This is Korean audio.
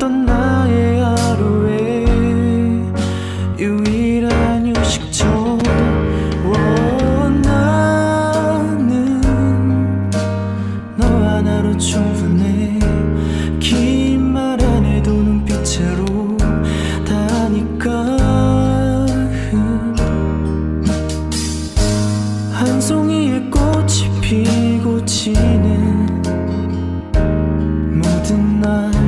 지났던 나의 하루에 유일한 휴식처 원하는 너 하나로 충분해. 긴 말 안 해도 눈빛으로 다니까. 한 송이의 꽃이 피고 지는 모든 날.